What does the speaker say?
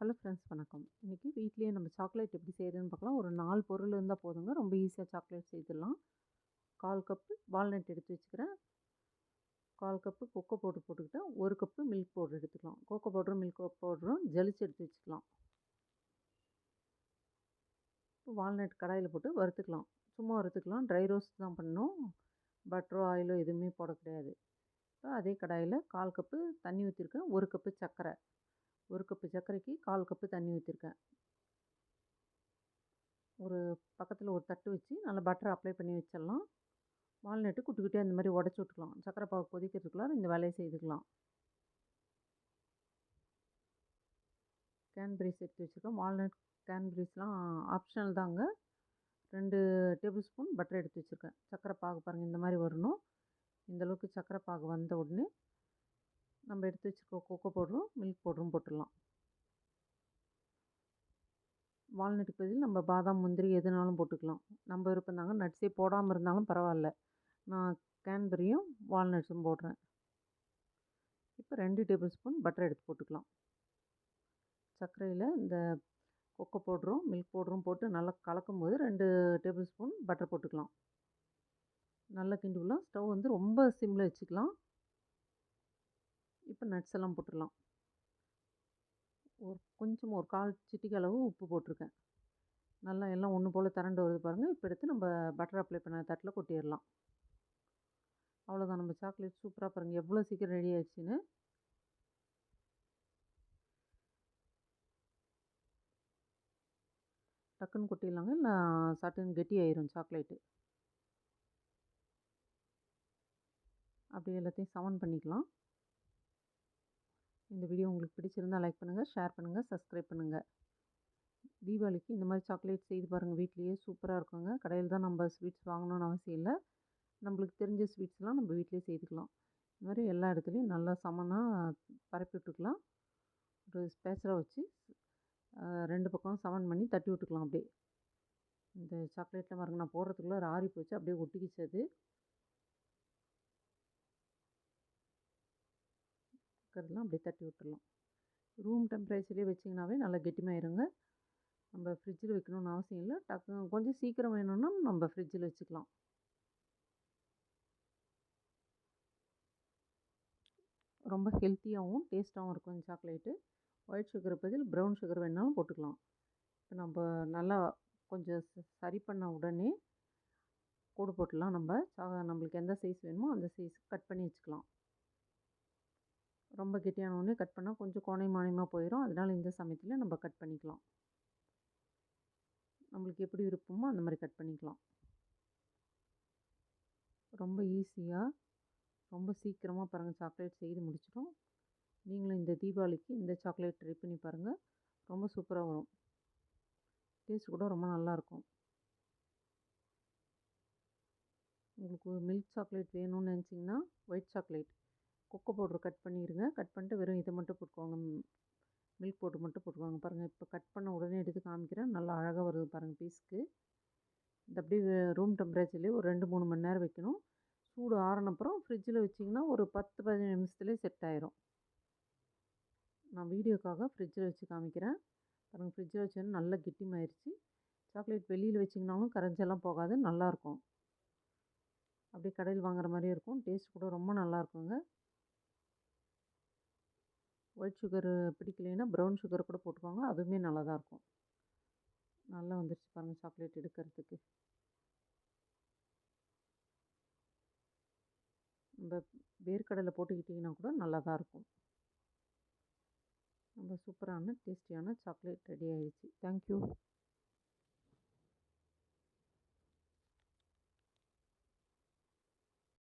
Hello friends வணக்கம். இன்றைக்கி வீட்லேயே நம்ம சாக்லேட் எப்படி செய்கிறதுன்னு பார்க்கலாம். ஒரு நாலு பொருள் இருந்தால் போதுங்க. ரொம்ப ஈஸியாக சாக்லேட் செய்திடலாம். கால் கப்பு வால்நட் எடுத்து வச்சுக்கிறேன். கால் கப்பு கொக்கோ பவுடர் போட்டுக்கிட்டேன். ஒரு கப்பு மில்க் பவுடர் எடுத்துக்கலாம். கோகோ பவுடரும் மில்க் பவுடரும் ஜலிச்சு எடுத்து வச்சுக்கலாம். வால்நட் கடாயில் போட்டு வறுத்துக்கலாம். சும்மா வறுத்துக்கலாம். ட்ரை ரோஸ்ட் தான் பண்ணணும். பட்டரோ ஆயிலோ எதுவுமே போட கிடையாது. இப்போ அதே கடாயில் கால் கப்பு தண்ணி ஊற்றிருக்கேன் ஒரு கப்பு சர்க்கரை. ஒரு கப்பு சர்க்கரைக்கு கால் கப்பு தண்ணி ஊற்றிருக்கேன் ஒரு பக்கத்தில் ஒரு தட்டு வச்சு நல்லா பட்டரை அப்ளை பண்ணி வச்சிடலாம். வால்நட்டு குட்டி குட்டியாக இந்த மாதிரி உடச்சி விட்டுக்கலாம். சர்க்கரை பாகு கொதிக்கிறதுக்குலாம் இந்த வேலையை செய்துக்கலாம். கேன்பிரிஸ் எடுத்து வச்சுருக்கேன். வால்நட் கேன்பிரிஸ்லாம் ஆப்ஷனல் தாங்க. ரெண்டு டேபிள் ஸ்பூன் பட்டர் எடுத்து வச்சுருக்கேன். சர்க்கரை பாகு பாருங்கள் இந்த மாதிரி வரணும். இந்தளவுக்கு சர்க்கரை பாகு வந்த உடனே நம்ம எடுத்து வச்சுருக்க கொக்கோ பவுடரும் மில்க் பவுடரும் போட்டுடலாம். வால்நட்டுக்கு பதில் நம்ம பாதாம் முந்திரி எதுனாலும் போட்டுக்கலாம். நம்ம விருப்பம் தாங்க நட்ஸே போடாமல் இருந்தாலும் பரவாயில்ல. நான் கேன்பெரியும் வால்நட்ஸும் போடுறேன். இப்போ ரெண்டு டேபிள் ஸ்பூன் பட்டர் எடுத்து போட்டுக்கலாம். சர்க்கரையில் இந்த கொக்கோ பவுடரும் மில்க் பவுடரும் போட்டு நல்லா கலக்கும் போது ரெண்டு டேபிள் ஸ்பூன் பட்டர் போட்டுக்கலாம். நல்லா கிண்டிவிடலாம் ஸ்டவ் வந்து ரொம்ப சிம்மில் வச்சுக்கலாம். இப்போ நட்ஸ் எல்லாம் போட்டுடலாம் ஒரு கொஞ்சம் ஒரு கால் சிட்டிக்கு அளவு உப்பு போட்டிருக்கேன். நல்லா எல்லாம் ஒன்று போல் திரண்டு வருது பாருங்கள் இப்போ எடுத்து நம்ம பட்டர் அப்ளை பண்ண தட்டில் கொட்டிடலாம் அவ்வளோதான் நம்ம சாக்லேட் சூப்பராக பாருங்கள் எவ்வளோ சீக்கிரம் ரெடி ஆயிடுச்சுன்னு. டக்குன்னு கொட்டிடலாங்க இல்லை சட்டுன்னு கெட்டி ஆயிரும் சாக்லேட்டு அப்படியே எல்லாத்தையும் சமன் பண்ணிக்கலாம். இந்த வீடியோ உங்களுக்கு பிடிச்சிருந்தால் லைக் பண்ணுங்கள் ஷேர் பண்ணுங்கள் சப்ஸ்கிரைப் பண்ணுங்கள் தீபாவளிக்கு இந்த மாதிரி சாக்லேட் செய்து பாருங்கள் வீட்லேயே சூப்பராக இருக்குங்க. கடையில் தான் நம்ம ஸ்வீட்ஸ் வாங்கணும்னு அவசியம் இல்லை. நம்மளுக்கு தெரிஞ்ச ஸ்வீட்ஸ்லாம் நம்ம வீட்டிலே செய்துக்கலாம். இந்த மாதிரி எல்லா இடத்துலையும் நல்லா சமனாக பரப்பி விட்டுக்கலாம். ஒரு ஸ்பேச்சராக வச்சு ரெண்டு பக்கம் சமன் பண்ணி தட்டி விட்டுக்கலாம் அப்படியே. இந்த சாக்லேட்டில் பாருங்கள் நான் போடுறதுக்குள்ளே ஆறி போச்சு அப்படியே ஒட்டிக்கிச்சு அது. இருக்கிறதெல்லாம் அப்படியே தட்டி விட்டுடலாம் ரூம் டெம்பரேச்சர்லேயே வச்சிங்கனாவே நல்லா கெட்டிமாயிருங்க. நம்ம ஃப்ரிட்ஜில் வைக்கணும்னு அவசியம் இல்லை. டக்கு கொஞ்சம் சீக்கிரம் வேணும்னா நம்ம ஃப்ரிட்ஜில் வச்சுக்கலாம். ரொம்ப ஹெல்த்தியாகவும் டேஸ்ட்டாகவும் இருக்கும் இந்த சாக்லேட்டு ஒயிட் சுகர் பதில் ப்ரௌன் சுகர் வேணாலும் போட்டுக்கலாம். இப்போ நம்ம நல்லா கொஞ்சம் சரி பண்ண உடனே கூடு போட்டுடலாம் நம்ம நம்மளுக்கு எந்த சைஸ் வேணுமோ அந்த சைஸ் கட் பண்ணி வச்சுக்கலாம். ரொம்ப கெட்டியானவுடனே கட் பண்ணால் கொஞ்சம் கோணை மானியமாக போயிடும் அதனால் இந்த சமயத்தில் நம்ம கட் பண்ணிக்கலாம். நம்மளுக்கு எப்படி விருப்பமோ அந்த மாதிரி கட் பண்ணிக்கலாம். ரொம்ப ஈஸியாக ரொம்ப சீக்கிரமாக பாருங்கள் சாக்லேட் செய்து முடிச்சிடும் நீங்களும் இந்த தீபாவளிக்கு இந்த சாக்லேட் ட்ரை பண்ணி பாருங்கள் ரொம்ப சூப்பராக வரும். டேஸ்ட் கூட ரொம்ப நல்லாயிருக்கும் உங்களுக்கு மில்க் சாக்லேட் வேணும்னு நினச்சிங்கன்னா white chocolate cocoa powder cut பண்ணிடுங்க கட் பண்ணிட்டு வெறும் இதை மட்டும் போட்டுக்கோங்க. மில்க் பவுட்ரு மட்டும் போட்டுக்கோங்க. பாருங்கள் இப்போ கட் பண்ண உடனே எடுத்து காமிக்கிறேன். நல்லா அழகாக வருது பாருங்கள் பீஸ்க்கு. இந்த அப்படியே ரூம் டெம்பரேச்சர்லேயே ஒரு ரெண்டு மூணு மணி நேரம் வைக்கணும். சூடு ஆறினப்புறம் ஃப்ரிட்ஜில் வச்சிங்கன்னா ஒரு பத்து பதினஞ்சு நிமிஷத்துலேயே செட் ஆயிரும். நான் வீடியோக்காக ஃப்ரிட்ஜில் வச்சு காமிக்கிறேன். பாருங்கள் ஃப்ரிட்ஜில் வச்சோன்னா நல்லா கெட்டிமாயிருச்சு. சாக்லேட் வெளியில் வச்சிங்கனாலும் கரைஞ்செல்லாம் போகாது. நல்லாயிருக்கும் அப்படியே கடையில் வாங்குற மாதிரியே இருக்கும். டேஸ்ட் கூட ரொம்ப நல்லாயிருக்குங்க ஒயிட் சுகர் பிடிக்கலைன்னா ப்ரௌன் சுகர் கூட போட்டுக்கோங்க. அதுவுமே நல்லா தான் இருக்கும். நல்லா வந்துருச்சு பாருங்கள் சாக்லேட் எடுக்கிறதுக்கு. நம்ம வேர்க்கடலை போட்டுக்கிட்டிங்கன்னா கூட நல்லா தான் இருக்கும். ரொம்ப சூப்பரான டேஸ்டியான சாக்லேட் ரெடி ஆகிடுச்சு தேங்க்யூ